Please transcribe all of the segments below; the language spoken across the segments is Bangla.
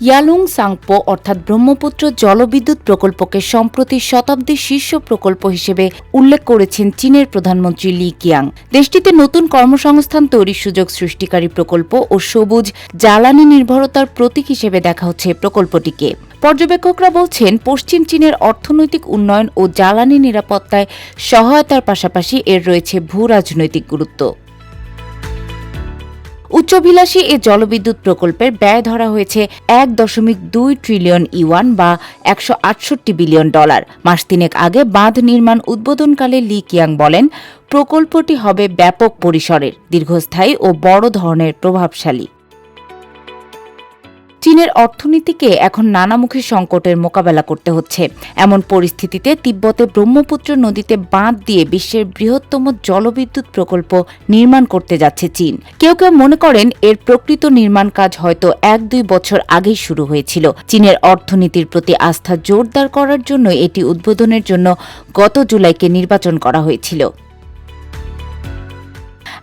ইয়ালুং সাংপো অর্থাৎ ব্রহ্মপুত্র জলবিদ্যুৎ প্রকল্পকে সম্প্রতি শতাব্দীর শীর্ষ প্রকল্প হিসেবে উল্লেখ করেছেন চীনের প্রধানমন্ত্রী লি কিয়াং। দেশটিতে নতুন কর্মসংস্থান তৈরির সুযোগ সৃষ্টিকারী প্রকল্প ও সবুজ জ্বালানি নির্ভরতার প্রতীক হিসেবে দেখা হচ্ছে প্রকল্পটিকে। পর্যবেক্ষকরা বলছেন, পশ্চিম চীনের অর্থনৈতিক উন্নয়ন ও জ্বালানি নিরাপত্তায় সহায়তার পাশাপাশি এর রয়েছে ভূ রাজনৈতিক গুরুত্ব। উচ্চভিলাষী এ জলবিদ্যুৎ প্রকল্পের ব্যয় ধরা হয়েছে এক দশমিক দুই ট্রিলিয়ন ইউয়ান বা একশো আটষট্টি বিলিয়ন ডলার। মাস তিনেক আগে বাঁধ নির্মাণ উদ্বোধনকালে লি কিয়াং বলেন, প্রকল্পটি হবে ব্যাপক পরিসরের, দীর্ঘস্থায়ী ও বড় ধরনের প্রভাবশালী। চীনের অর্থনীতিকে এখন নানামুখী সংকটের মোকাবেলা করতে হচ্ছে। এমন পরিস্থিতিতে তিব্বতে ব্রহ্মপুত্র নদীতে বাঁধ দিয়ে বিশ্বের বৃহত্তম জলবিদ্যুৎ প্রকল্প নির্মাণ করতে যাচ্ছে চীন। কেউ কেউ মনে করেন এর প্রকৃত নির্মাণ কাজ হয়তো এক দুই বছর আগেই শুরু হয়েছিল। চীনের অর্থনীতির প্রতি আস্থা জোরদার করার জন্য এটি উদ্বোধনের জন্য গত জুলাইকে নির্বাচন করা হয়েছিল।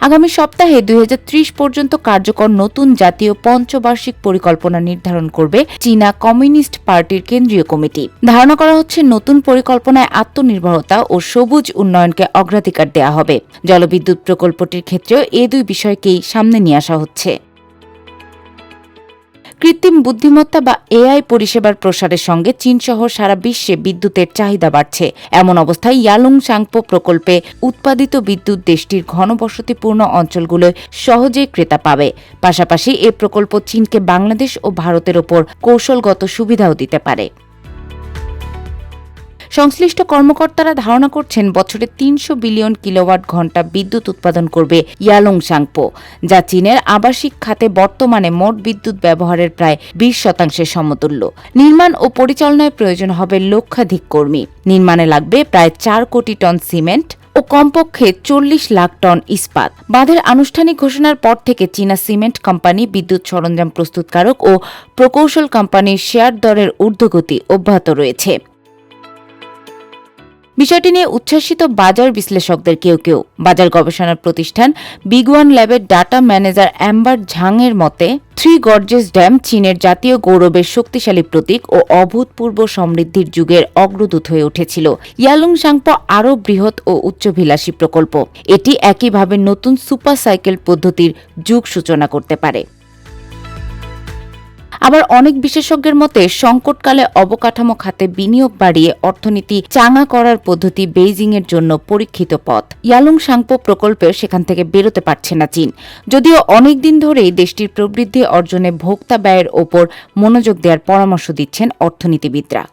আগামী সপ্তাহে দুই হাজার ত্রিশ পর্যন্ত কার্যকর নতুন জাতীয় পঞ্চবার্ষিক পরিকল্পনা নির্ধারণ করবে চীনা কমিউনিস্ট পার্টির কেন্দ্রীয় কমিটি। ধারণা করা হচ্ছে নতুন পরিকল্পনায় আত্মনির্ভরতা ও সবুজ উন্নয়নকে অগ্রাধিকার দেওয়া হবে। জলবিদ্যুৎ প্রকল্পটির ক্ষেত্রেও এ দুই বিষয়কেই সামনে নিয়ে আসা হচ্ছে। কৃত্রিম বুদ্ধিমত্তা বা এআই পরিষেবার প্রসারের সঙ্গে চীনসহ সারা বিশ্বে বিদ্যুতের চাহিদা বাড়ছে। এমন অবস্থায় ইয়ালুং সাংপো প্রকল্পে উৎপাদিত বিদ্যুৎ দেশটির ঘনবসতিপূর্ণ অঞ্চলগুলোয় সহজেই ক্রেতা পাবে। পাশাপাশি এ প্রকল্প চীনকে বাংলাদেশ ও ভারতের ওপর কৌশলগত সুবিধাও দিতে পারে। সংশ্লিষ্ট কর্মকর্তারা ধারণা করছেন বছরে তিনশো বিলিয়ন কিলোওয়াট ঘণ্টা বিদ্যুৎ উৎপাদন করবে ইয়ালং সাংপো যা চীনের আবাসিক খাতে বর্তমানে মোট বিদ্যুৎ ব্যবহারের প্রায় বিশ শতাংশের সমতুল্য। নির্মাণ ও পরিচালনায় প্রয়োজন হবে লক্ষাধিক কর্মী। নির্মাণে লাগবে প্রায় চার কোটি টন সিমেন্ট ও কমপক্ষে চল্লিশ লাখ টন ইস্পাত। বাঁধের আনুষ্ঠানিক ঘোষণার পর থেকে চীনা সিমেন্ট কোম্পানি বিদ্যুৎ সরঞ্জাম প্রস্তুতকারক ও প্রকৌশল কোম্পানির শেয়ার দরের ঊর্ধ্বগতি অব্যাহত রয়েছে। বিষয়টি নিয়ে উচ্ছ্বাসিত বাজার বিশ্লেষকদের কেউ কেউ। বাজার গবেষণা প্রতিষ্ঠান বিগুয়ান ল্যাবের ডাটা ম্যানেজার অ্যাম্বার ঝাংয়ের মতে, থ্রি গর্জেস ড্যাম চীনের জাতীয় গৌরবের শক্তিশালী প্রতীক ও অভূতপূর্ব সমৃদ্ধির যুগের অগ্রদূত হয়ে উঠেছিল। ইয়ালুং সাংপো আরও বৃহৎ ও উচ্চভিলাষী প্রকল্প। এটি একইভাবে নতুন সুপার সাইকেল পদ্ধতির যুগ সূচনা করতে পারে। আবার অনেক বিশেষজ্ঞের মতে, সংকটকালে অবকাঠামো খাতে বিনিয়োগ বাড়িয়ে অর্থনীতি চাঙা করার পদ্ধতি বেইজিং এর জন্য পরীক্ষিত পথ। ইয়ালুং সাংপো প্রকল্পে সেখান থেকে বেরোতে পারছে না চীন। যদিও অনেক দিন ধরেই দেশটির প্রবৃদ্ধি অর্জনে ভোক্তা ব্যয়ের ওপর মনোযোগ দেওয়ার পরামর্শ দিচ্ছেন অর্থনীতিবিদরা।